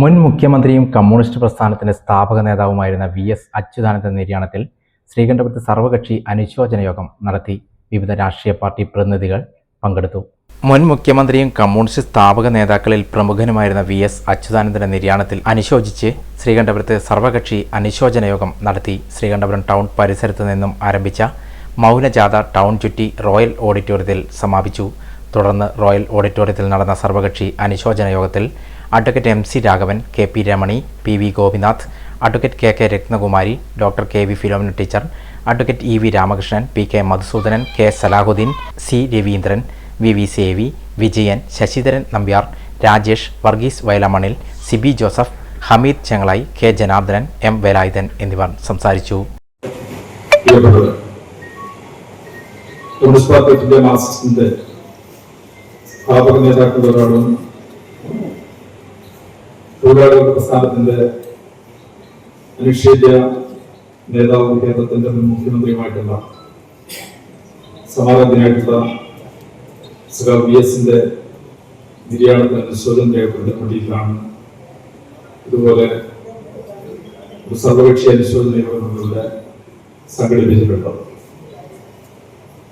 മുൻ മുഖ്യമന്ത്രിയും കമ്മ്യൂണിസ്റ്റ് പ്രസ്ഥാനത്തിന്റെ സ്ഥാപക നേതാവുമായിരുന്ന വി എസ് അച്യുതാനന്ദൻ നിര്യാണത്തിൽ ശ്രീകണ്ഠപുരത്ത് സർവകക്ഷി അനുശോചന യോഗം നടത്തി വിവിധ രാഷ്ട്രീയ പാർട്ടി പ്രതിനിധികൾ പങ്കെടുത്തു. മുൻ മുഖ്യമന്ത്രിയും കമ്മ്യൂണിസ്റ്റ് സ്ഥാപക നേതാക്കളിൽ പ്രമുഖനുമായിരുന്ന വി എസ് അച്യുതാനന്ദന്റെ നിര്യാണത്തിൽ അനുശോചിച്ച് ശ്രീകണ്ഠപുരത്ത് സർവകക്ഷി അനുശോചന യോഗം നടത്തി ശ്രീകണ്ഠപുരം ടൗൺ പരിസരത്ത് നിന്നും ആരംഭിച്ച മൗനജാഥ ടൗൺ ചുറ്റി റോയൽ ഓഡിറ്റോറിയത്തിൽ സമാപിച്ചു. തുടർന്ന് റോയൽ ഓഡിറ്റോറിയത്തിൽ നടന്ന സർവകക്ഷി അനുശോചന യോഗത്തിൽ advocate M C Raghavan K P Ramani P V Gopinath advocate K K Ratnakumari doctor K V Philomina teacher advocate E V Ramakrishnan P K Madhusudanan K Salahuddin C Raveendran V V Sevi Vijayan Sasidharan Nambiar Rajesh Varghese വയലമണിൽ Sibi Joseph Hameed Chengalayi K Janardhanan M Velayudhan എന്നിവർ സംസാരിച്ചു. ഒരു communist party of India തൊഴിലാളികളുടെ പ്രസ്ഥാനത്തിന്റെ അനിഷേധ്യ നേതാവും കേരളത്തിന്റെ മുൻ മുഖ്യമന്ത്രിയുമായിട്ടുള്ള സമാപനത്തിനായിട്ടുള്ള B എസിന്റെ നിര്യാണത്തിന് അനുശോചനം രേഖപ്പെടുത്തപ്പെട്ടിരിക്കുകയാണ് ഇതുപോലെ ഒരു സർവകക്ഷി അനുശോചന യോഗം നമ്മളിവിടെ സംഘടിപ്പിച്ചിട്ടുണ്ട്.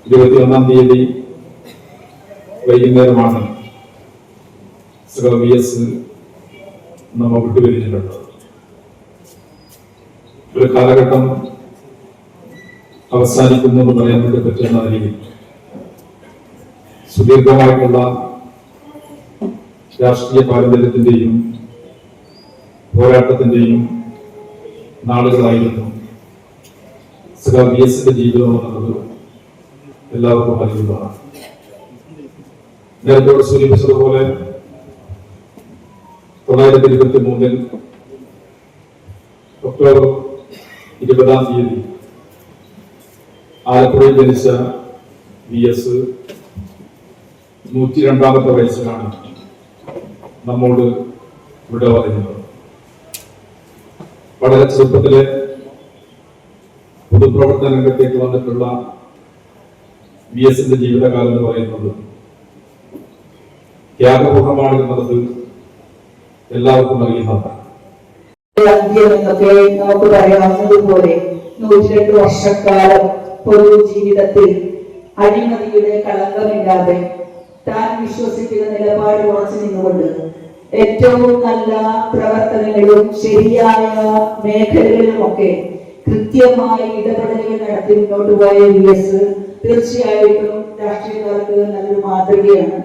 ഇരുപത്തിയൊന്നാം തീയതി വൈകുന്നേരമാണ് സഖാ വി എസ് നമ്മ വിട്ടുപിരിഞ്ഞിട്ടുണ്ട് ഒരു കാലഘട്ടം അവസാനിക്കുന്നു എന്ന് പറയാൻ വേണ്ടി പറ്റുന്ന രീതി സുദീർഘമായിട്ടുള്ള രാഷ്ട്രീയ പാരമ്പര്യത്തിന്റെയും പോരാട്ടത്തിന്റെയും നാളുകളായിരുന്നു സഖാ വി എസിന്റെ ജീവിതം എന്നുള്ളത് എല്ലാവർക്കും അറിയുന്നതാണ്. നേരത്തെ സൂചിപ്പിച്ചതുപോലെ തൊള്ളായിരത്തി ഇരുപത്തി മൂന്നിൽ ഒക്ടോബർ ഇരുപതാം തീയതി ആലപ്പുഴയിൽ ജനിച്ച വി എസ് നൂറ്റി രണ്ടാമത്തെ വയസ്സിലാണ് നമ്മോട് വിട പറയുന്നത് വളരെ ചെറുപ്പത്തിലെ പൊതുപ്രവർത്തന രംഗത്തേക്ക് വന്നിട്ടുള്ള വി എസിന്റെ ജീവിതകാലം എന്ന് പറയുന്നത് ത്യാഗപൂർണമാണ് എന്നുള്ളത് എല്ലാവർക്കും എന്നൊക്കെ നമുക്ക് പറയാവുന്നതുപോലെ നൂറ്റിരണ്ട് വർഷക്കാലം പൊതു ജീവിതത്തിൽ അഴിമതിയുടെ കളങ്കമില്ലാതെ താൻ വിശ്വസിക്കുന്ന നിലപാട് ഉറച്ചു നിന്നുകൊണ്ട് ഏറ്റവും നല്ല പ്രവർത്തനങ്ങളിലും ശരിയായ മേഖലകളിലുമൊക്കെ കൃത്യമായി ഇടപെടലുകൾ നടത്തി മുന്നോട്ട് പോയ വി എസ് തീർച്ചയായിട്ടും രാഷ്ട്രീയക്കാർക്ക് നല്ലൊരു മാതൃകയാണ്.